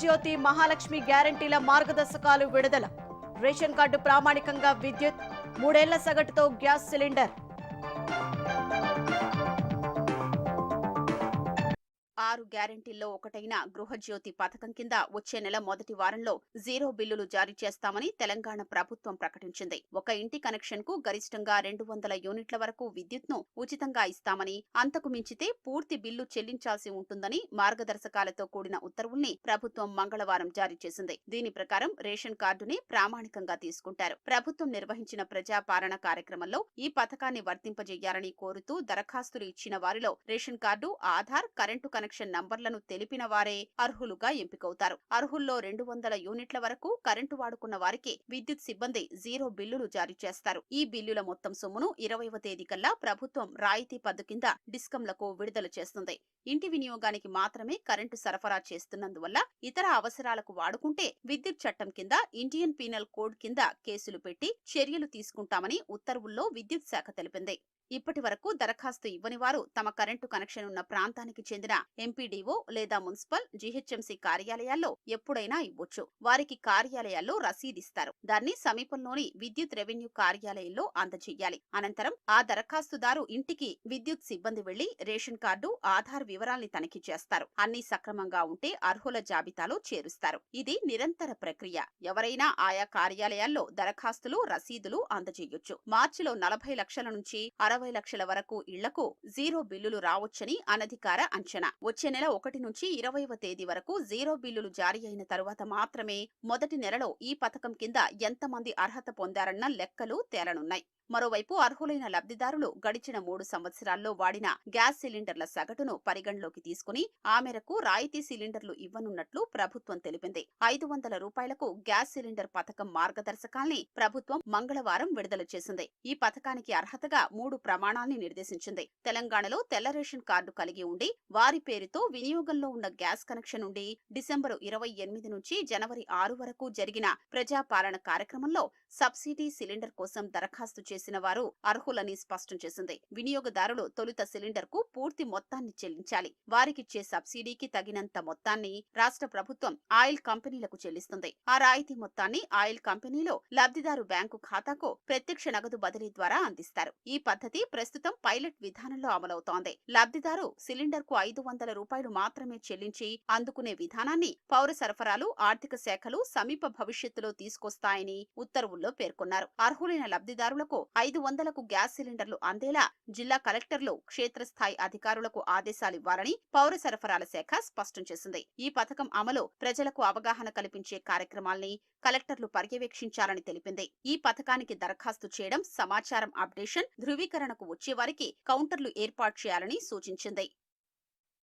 జ్యోతి మహాలక్ష్మి గ్యారంటీల మార్గదర్శకాలు విడుదల. రేషన్ కార్డు ప్రామాణికంగా విద్యుత్ మూడేళ్ళ సగటుతో గ్యాస్ సిలిండర్. ఆరు గ్యారెంటీల్లో ఒకటైన గృహజ్యోతి పథకం కింద వచ్చే నెల మొదటి వారంలో జీరో బిల్లులు జారీ చేస్తామని తెలంగాణ ప్రభుత్వం ప్రకటించింది. ఒక ఇంటి కనెక్షన్కు గరిష్టంగా రెండు వందల యూనిట్ల వరకు విద్యుత్ను ఉచితంగా ఇస్తామని అంతకు మించితే పూర్తి బిల్లు చెల్లించాల్సి ఉంటుందని మార్గదర్శకాలతో కూడిన ఉత్తర్వుల్ని ప్రభుత్వం మంగళవారం జారీ చేసింది. దీని ప్రకారం రేషన్ కార్డుని ప్రామాణికంగా తీసుకుంటారు. ప్రభుత్వం నిర్వహించిన ప్రజాపాలన కార్యక్రమంలో ఈ పథకాన్ని వర్తింపజేయాలని కోరుతూ దరఖాస్తులు ఇచ్చిన వారిలో ration card Aadhaar current connection నంబర్లను తెలిపిన వారే అర్హులుగా ఎంపికవుతారు. అర్హుల్లో రెండు వందల యూనిట్ల వరకు కరెంటు వాడుకున్న వారికి విద్యుత్ సిబ్బంది జీరో బిల్లులు జారీ చేస్తారు. ఈ బిల్లుల మొత్తం సొమ్మును ఇరవైవ తేదీ కల్లా ప్రభుత్వం రాయితీ పద్దు కింద డిస్కంలకు విడుదల చేస్తుంది. ఇంటి వినియోగానికి మాత్రమే కరెంటు సరఫరా చేస్తున్నందువల్ల ఇతర అవసరాలకు వాడుకుంటే విద్యుత్ చట్టం కింద ఇండియన్ పీనల్ కోడ్ కింద కేసులు పెట్టి చర్యలు తీసుకుంటామని ఉత్తర్వుల్లో విద్యుత్ శాఖ తెలిపింది. ఇప్పటి వరకు దరఖాస్తు ఇవ్వని వారు తమ కరెంటు కనెక్షన్ ఉన్న ప్రాంతానికి చెందిన ఎంపీడీఓ లేదా మున్సిపల్ జీహెచ్ఎంసీ కార్యాలయాల్లో ఎప్పుడైనా ఇవ్వొచ్చు. వారికి కార్యాలయాల్లో రసీదిస్తారు. దాన్ని సమీపంలోని విద్యుత్ రెవెన్యూ కార్యాలయంలో అందజేయాలి. అనంతరం ఆ దరఖాస్తుదారు ఇంటికి విద్యుత్ సిబ్బంది వెళ్ళి రేషన్ కార్డు ఆధార్ వివరాల్ని తనిఖీ చేస్తారు. అన్ని సక్రమంగా ఉంటే అర్హుల జాబితాలో చేరుస్తారు. ఇది నిరంతర ప్రక్రియ. ఎవరైనా ఆయా కార్యాలయాల్లో దరఖాస్తులు రసీదులు అందజేయొచ్చు. మార్చిలో నలభై లక్షల నుంచి అరవై లక్షల వరకు ఇళ్ళకు జీరో బిల్లులు రావచ్చని అనధికార అంచనా. వచ్చే నెల ఒకటి నుంచి ఇరవైవ తేదీ వరకు జీరో బిల్లులు జారీ అయిన తరువాత మాత్రమే మొదటి నెలలో ఈ పథకం కింద ఎంతమంది అర్హత పొందారన్న లెక్కలు తేలనున్నాయి. మరోవైపు అర్హులైన లబ్ధిదారులు గడిచిన మూడు సంవత్సరాల్లో వాడిన గ్యాస్ సిలిండర్ల సగటును పరిగణలోకి తీసుకుని ఆ మేరకు రాయితీ సిలిండర్లు ఇవ్వనున్నట్లు ప్రభుత్వం తెలిపింది. ఐదు వందల రూపాయలకు గ్యాస్ సిలిండర్ పథకం మార్గదర్శకాల్ని ప్రభుత్వం మంగళవారం విడుదల చేసింది. ఈ పథకానికి అర్హతగా మూడు ప్రమాణాల్ని నిర్దేశించింది. తెలంగాణలో తెల్ల రేషన్ కార్డు కలిగి ఉండి వారి పేరుతో వినియోగంలో ఉన్న గ్యాస్ కనెక్షన్ ఉండి డిసెంబరు ఇరవై ఎనిమిది నుంచి జనవరి ఆరు వరకు జరిగిన ప్రజాపాలన కార్యక్రమంలో సబ్సిడీ సిలిండర్ కోసం దరఖాస్తు చేసిన వారు అర్హులని స్పష్టం చేసింది. వినియోగదారులు తొలుత సిలిండర్కు పూర్తి మొత్తాన్ని చెల్లించాలి. వారికిచ్చే సబ్సిడీకి తగినంత మొత్తాన్ని రాష్ట్ర ప్రభుత్వం ఆయిల్ కంపెనీలకు చెల్లిస్తుంది. ఆ రాయితీ మొత్తాన్ని ఆయిల్ కంపెనీలో లబ్ధిదారు బ్యాంకు ఖాతాకు ప్రత్యక్ష నగదు బదిలీ ద్వారా అందిస్తారు. ఈ పద్ధతి ప్రస్తుతం పైలట్ విధానంలో అమలవుతోంది. లబ్ధిదారు సిలిండర్కు ఐదు వందల రూపాయలు మాత్రమే చెల్లించి అందుకునే విధానాన్ని పౌర సరఫరాలు ఆర్థిక శాఖలు సమీప భవిష్యత్తులో తీసుకొస్తాయని ఉత్తర్వుల్లో పేర్కొన్నారు. అర్హులైన లబ్ధిదారులకు ఐదు వందలకు గ్యాస్ సిలిండర్లు అందేలా జిల్లా కలెక్టర్లు క్షేత్రస్థాయి అధికారులకు ఆదేశాలివ్వాలని పౌర సరఫరాల శాఖ స్పష్టం చేసింది. ఈ పథకం అమలు ప్రజలకు అవగాహన కల్పించే కార్యక్రమాల్ని కలెక్టర్లు పర్యవేక్షించాలని తెలిపింది. ఈ పథకానికి దరఖాస్తు చేయడం సమాచారం అప్డేషన్ ధృవీకరణకు వచ్చేవారికి కౌంటర్లు ఏర్పాటు చేయాలని సూచించింది.